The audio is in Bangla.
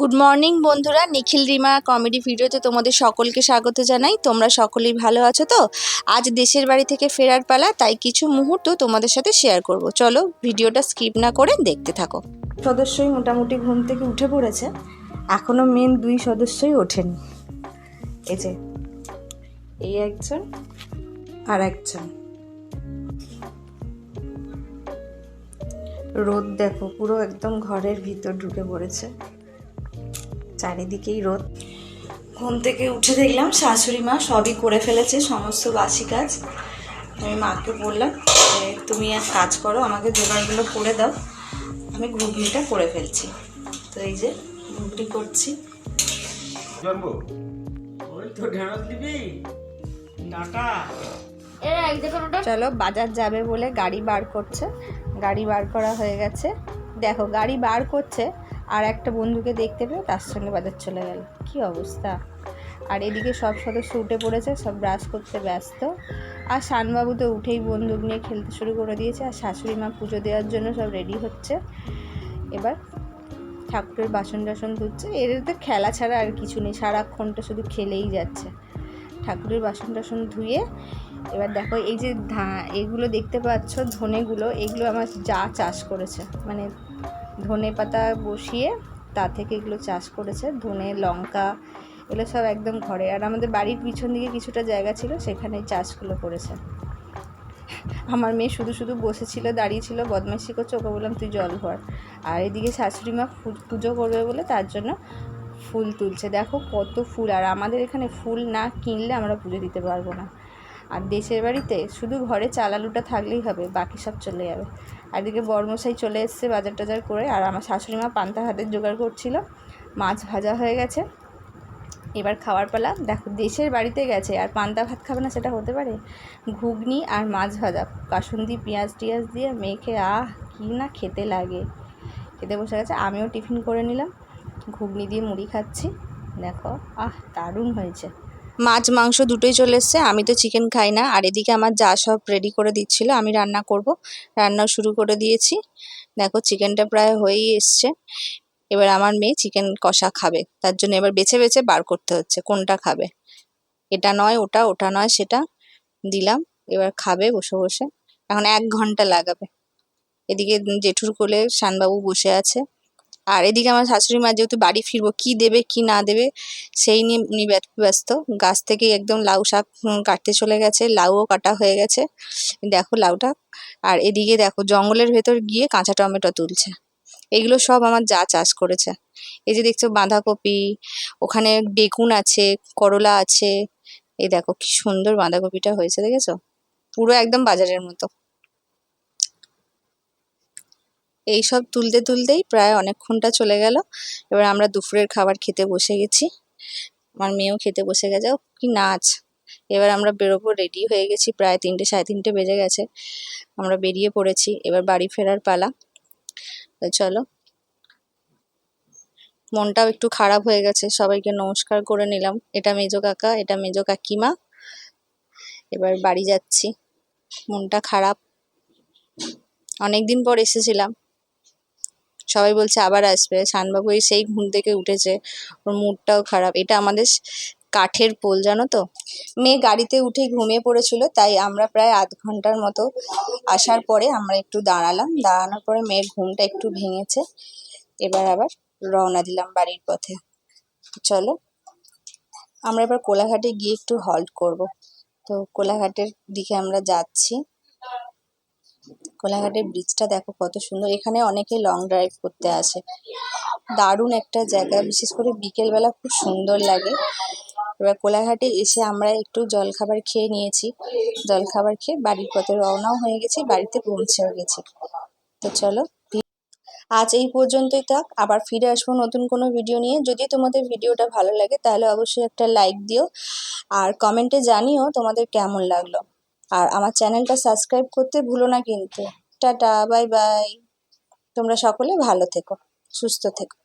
গুড মর্নিং বন্ধুরা। নিখিল রিমা কমেডি ভিডিওতে তোমাদের সকলকে স্বাগত জানাই। তোমরা সকলেই ভালো আছো তো? আজ দেশের বাড়ি থেকে ফেরার পালা, তাই কিছু মুহূর্ত তোমাদের সাথে শেয়ার করব। চলো ভিডিওটা স্কিপ না করে দেখতে থাকো। সদস্যই মোটামুটি ঘুম থেকে উঠে পড়েছে। এখনও মেন দুই সদস্যই ওঠেনি। এই যে, এই একজন আর একজন। রোদ দেখো, পুরো একদম ঘরের ভিতর ঢুকে পড়েছে। চারিদিকেই রোদ। ঘুম থেকে উঠে দেখলাম শাশুড়ি মা সবই করে ফেলেছে সমস্ত বাসি কাজ। আমি মাকে বললাম যে তুমি এক কাজ করো আমাকে জোগাড়গুলো করে দাও। আমি ঘুগনিটা করে ফেলছি। তো এই যে ঘুগনি করছি। জন্ম? ওই তো ঢেঁড়স দিবি ডাটা। চলো বাজার যাবে বলে গাড়ি বার করছে। গাড়ি বার করা হয়ে গেছে। দেখো গাড়ি বার করছে। আর একটা বন্ধুকে দেখতে পেয়ে তার সঙ্গে বাজার চলে গেল। কি অবস্থা? আর এদিকে সব সদস্য উঠে পড়েছে, সব ব্রাশ করতে ব্যস্ত। আর শানবাবু তো উঠেই বন্দুক নিয়ে খেলতে শুরু করে দিয়েছে, আর শাশুড়ি মা পুজো দেওয়ার জন্য সব রেডি হচ্ছে। এবার ঠাকুরের বাসন টাসন ধুচ্ছে এর তো খেলা ছাড়া আর কিছু নেই, সারাক্ষণটা শুধু খেলেই যাচ্ছে। ঠাকুরের বাসন টাসন ধুয়ে এবার দেখো, এই যে ধা এগুলো দেখতে পাচ্ছ ধনেগুলো, এগুলো আমার যা চাষ করেছে। মানে ধনে পাতা বসিয়ে তা থেকে এগুলো চাষ করেছে। ধনে, লঙ্কা, এগুলো সব একদম ঘরে। আর আমাদের বাড়ির পিছন দিকে কিছুটা জায়গা ছিল, সেখানে চাষগুলো করেছে। আমার মেয়ে শুধু শুধু বসেছিল, দাঁড়িয়েছিল, বদমাইশি করছে, ওকে বললাম, তুই জল ভর। আর এদিকে শাশুড়ি মা পুজো করবে বলে তার জন্য ফুল তুলছে। দেখো কত ফুল, আর আমাদের এখানে ফুল না কিনলে আমরা পুজো দিতে পারব না। আর দেশের বাড়িতে শুধু ঘরে চালালুটা থাকলেই হবে, বাকি সব চলে যাবে। আর এদিকে বর্মশাই চলে এসছে বাজার টাজার করে, আর আমার শাশুড়ি মা পান্তা ভাতের জোগাড় করছিল। মাছ ভাজা হয়ে গেছে। এবার খাওয়ার পালা। দেখো, দেশের বাড়িতে গেছে, আর পান্তা ভাত খাবে না সেটা হতে পারে? ঘুগনি আর মাছ ভাজা, কাসুন্দি পেঁয়াজ টিয়াজ দিয়ে মেখে, আহ, কী না খেতে লাগে। খেতে বসে গেছে, আমিও টিফিন করে নিলাম। ঘুগনি দিয়ে মুড়ি খাচ্ছি। দেখো, আহ, দারুণ হয়েছে। মাছ, মাংস দুটোই চলে এসছে। আমি তো চিকেন খাই না। আর এদিকে আমার যা সব রেডি করে দিচ্ছিল, আমি রান্না করব। রান্না শুরু করে দিয়েছি। দেখো চিকেনটা প্রায় হয়েই এসছে। এবার আমার মেয়ে চিকেন কষা খাবে। তার জন্য এবার বেছে বেছে বার করতে হচ্ছে, কোনটা খাবে। এটা নয়, ওটা ওটা নয়, সেটা দিলাম। এবার খাবে বসে বসে। এখন এক ঘণ্টা লাগাবে। এদিকে জেঠুর কোলে শানবাবু বসে আছে। আর এদিকে আমার শাশুড়ি মা যেহেতু বাড়ি ফিরবো, কি দেবে, কি না দেবে, সেই নিয়ে উনি ব্যস্ত। গাছ থেকেই একদম লাউ শাক কাটতে চলে গেছে, লাউও কাটা হয়ে গেছে। দেখো লাউটা। আর এদিকে দেখো জঙ্গলের ভেতর গিয়ে কাঁচা টমেটো তুলছে। এগুলো সব আমার যা চাষ করেছে। এই যে দেখছ বাঁধাকপি, ওখানে বেগুন আছে, করলা আছে। এই দেখো কি সুন্দর বাঁধাকপিটা হয়েছে, দেখেছ? পুরো একদম বাজারের মতো। এই সব তুলতে তুলতেই প্রায় অনেকক্ষণটা চলে গেল। এবার আমরা দুপুরের খাবার খেতে বসে গেছি। আমার মেয়েও খেতে বসে গেছে। কি নাচ। এবার আমরা বেরোবো রেডি হয়ে গেছি। প্রায় তিনটে, সাড়ে তিনটে বেজে গেছে। আমরা বেরিয়ে পড়েছি। এবার বাড়ি ফেরার পালা। তো চলো। মনটাও একটু খারাপ হয়ে গেছে। সবাইকে নমস্কার করে নিলাম। এটা মেজো কাকা, এটা মেজো কাকিমা। এবার বাড়ি যাচ্ছি। মনটা খারাপ। অনেকদিন পর এসেছিলাম। সবাই বলছে আবার আসবে। শানবাবু এই সেই ঘুম থেকে উঠেছে। ওর মুডটাও খারাপ। এটা আমাদের কাঠের পোল, জানো তো? মেয়ে গাড়িতে উঠে ঘুমিয়ে পড়েছিল, তাই আমরা প্রায় আধ ঘণ্টার মতো আসার পরে আমরা একটু দাঁড়ালাম। দাঁড়ানোর পরে মেয়ের ঘুমটা একটু ভেঙেছে। এবার আবার রওনা দিলাম বাড়ির পথে। চলো, আমরা এবার কোলাঘাটে গিয়ে একটু হল্ট করব। তো কোলাঘাটের দিকে আমরা যাচ্ছি। কোলাঘাটের ব্রিজটা দেখো কত সুন্দর। এখানে অনেকে লং ড্রাইভ করতে আসে। দারুণ একটা জায়গা, বিশেষ করে বিকেলবেলা খুব সুন্দর লাগে। এবার কোলাঘাটে এসে আমরা একটু জলখাবার খেয়ে নিয়েছি। জলখাবার খেয়ে বাড়ির পথে রওনাও হয়ে গেছি, বাড়িতে পৌঁছেও গেছি। তো চলো, আজ এই পর্যন্তই থাক। আবার ফিরে আসব নতুন কোনো ভিডিও নিয়ে। যদি তোমাদের ভিডিওটা ভালো লাগে, তাহলে অবশ্যই একটা লাইক দিও। আর কমেন্টে জানিও তোমাদের কেমন লাগল। আর আমার চ্যানেলটা সাবস্ক্রাইব করতে ভুলো না কিন্তু। Tata, bye bye. তোমরা সকলে ভালো থেকো, সুস্থ থেকো।